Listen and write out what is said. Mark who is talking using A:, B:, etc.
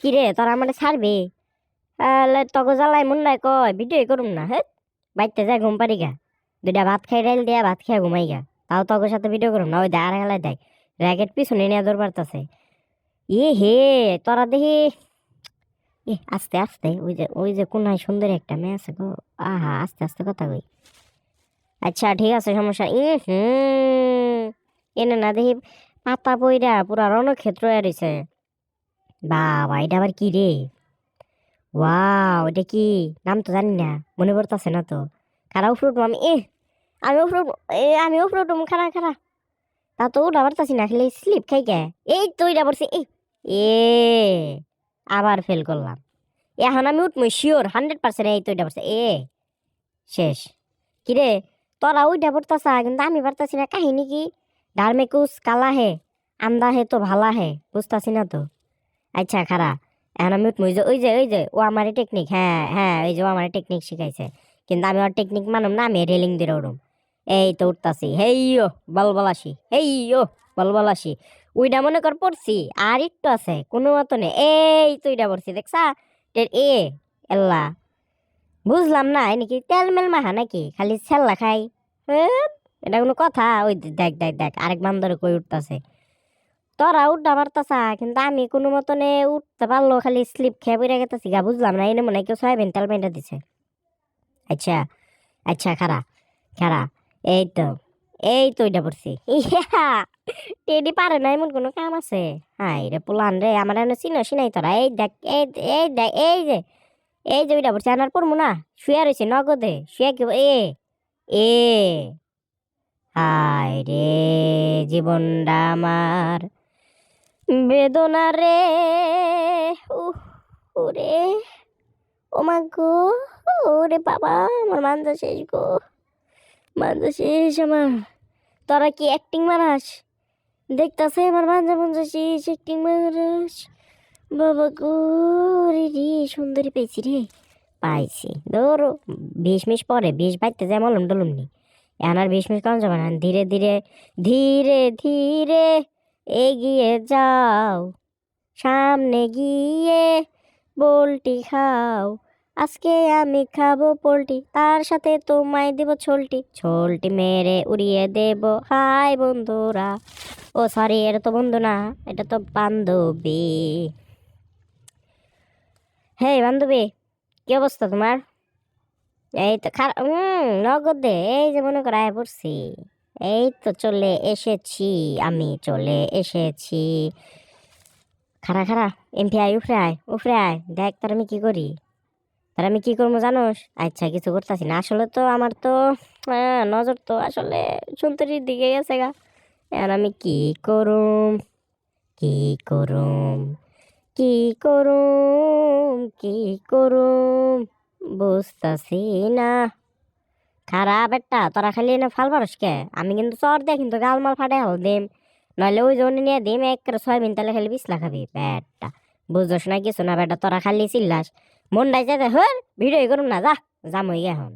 A: কি রে তোরা আমার ছাড়বি? তগো জ্বালাই মন নাই কয় ভিডিও করুম না হে বাইতে যাই ঘুম পারি গা। দুইটা ভাত খাই ডাইল দিয়া ভাত খাই ঘুমাই গা। তাও তগোর সাথে ভিডিও করুম না, ওই দা আর হেলাই দেয়। র্যাকেট পিছনে নিয়ে দৌড় পারতাছে ই হে, তোরা দেখি, এ আস্তে আস্তে, ওই যে ওই যে কোনায় সুন্দরী একটা মেয়ে আছে গো। আহা, আস্তে আস্তে কথা কই। আচ্ছা ঠিক আছে, সমস্যা ই হুম, এনে না দেখি পাতা পইরা পুরা রণক্ষেত্র এরিছে বাবা এটা আবার কি রে? ওয়াও, এটা কি? নাম তো জানি না, মনে পড়তাছে না তো। খারাপ ফ্রুট আমি এ আমি ফ্রুট এ, আমি ফ্রুট খারা খারা। তা তো উঠা পারতাছি না, খালি স্লিপ খাই গে। এই তো এটা পড়ছে এ এ, আবার ফেল করলাম। এখন আমি উঠবো শিওর হান্ড্রেড পার্সেন্ট এই তো এটা পড়ছে এ শেষ। কিরে তোরা ওইটা পড়তাছা, কিন্তু আমি পারতাছি না, কাহিনী কি? মে কালা হে আন্দা হে তো ভালা হে বুঝতাছি না তো। আচ্ছা খারা এখন আমি ওই যে ওই যে ওই যে, ও আমার টেকনিক হ্যাঁ হ্যাঁ ওই যে, ও আমার টেকনিক শিখাইছে। কিন্তু আমি ওর টেকনিক মানুম না, আমি রেলিং দিয়ে উঠুম এই তো উঠতাছি, হেই ও, বলবলাসি, হেই ও, বলবলাসি। ওইটা মনে কর পড়ছি, আর একটু আছে, কোনো মতো নেই। এই তো ওইটা পড়ছি, দেখছা? এ, এল্লা। বুঝলাম না নাকি তেল মেল মাখা নাকি? খালি ছেল্লা খাই। এটা কোনো কথা? ওই দেখ দেখ দেখ, আরেক বান্দরে কই উঠতাছে। তোরা উঠতে পারতাছা কিন্তু আমি কোনো মতনে উঠতে পারল, খালি স্লিপ খেয়ে বইরা গেতাছি গা, বুঝলাম না, এনে মনে হয় কেউ সয়াবিন তেল পাইটা দিছে। আচ্ছা আচ্ছা খারা খারা এই তো এই তো এটা পড়ছি। ইয়া টেডি পারে না, এমন কোনো কাম আছে? হাই রে পোলান রে, আমার এনে চিনো, চিনাই তোরা, এই দেখ, এই এই দেখ, এই যে এই যে ওইটা পড়ছে, আনার পড়ব না, শুয়ে রয়েছে নগদে, শুয়ে কি, এ এ হাই রে, জীবনটা আমার বেদনা রে ওরে। ও মা গো, ওরে বাবা, আমার মানজা শেষ গো। মানজা শেষ আমার। তোরা কি অ্যাক্টিং মারাস? দেখতাছে আমার মানজা মানজা শেষ অ্যাক্টিং মারাস। বাবা গো রে রে, সুন্দরী পেয়েছি রে। পাইছি। ধরো, বিশ পরে, বিশ বাইতে যায় মলম টলম নি এখন আর বিশ মিশ কম যাবে না? ধীরে ধীরে ধীরে ধীরে। এগিয়ে যাও, সামনে গিয়ে পোলটি খাও। আজকে আমি খাব পোলটি তার সাথে তোমায় দেব ছোলটি। ছোলটি মেরে উড়িয়ে দেব, হাই বন্ধুরা। ও সরি, এটা তো বন্ধু না, এটা তো বান্ধবী। হে বান্ধবী, কি অবস্থা তোমার? এই তো খারাপ নগদে, এই যে মনে করে আয় পড়ছি। এই তো চলে এসেছি, আমি চলে এসেছি। খারা খারা এমপি আয়, উফরে আয় উফরে আয়। দেখ, তার আমি কি করি? তার আমি কি করব জানোস? আচ্ছা কিছু করতেছি না। আসলে তো আমার তো নজর তো আসলে সুন্দরীর দিকে গেছে গা। আর আমি কি করুম? কি করুম? কি করুম? কি করুম? বুঝতাছি না। খারাপ একটা, তোরা খালি এনে ফাল পারস আমি কিন্তু চর দে, কিন্তু গালমাল ফাটে হল দিম। নইলে ওই জন্য নিয়ে দিম এক ছয় মিনিট তাহলে খালি বিছলা খাবি ব্যাটটা বুঝছস না কিছু না বেটা তোরা খালি চিল্লাস। মন ডাই যাতে হর ভিডিও করুন না, যা যাম হই এখন।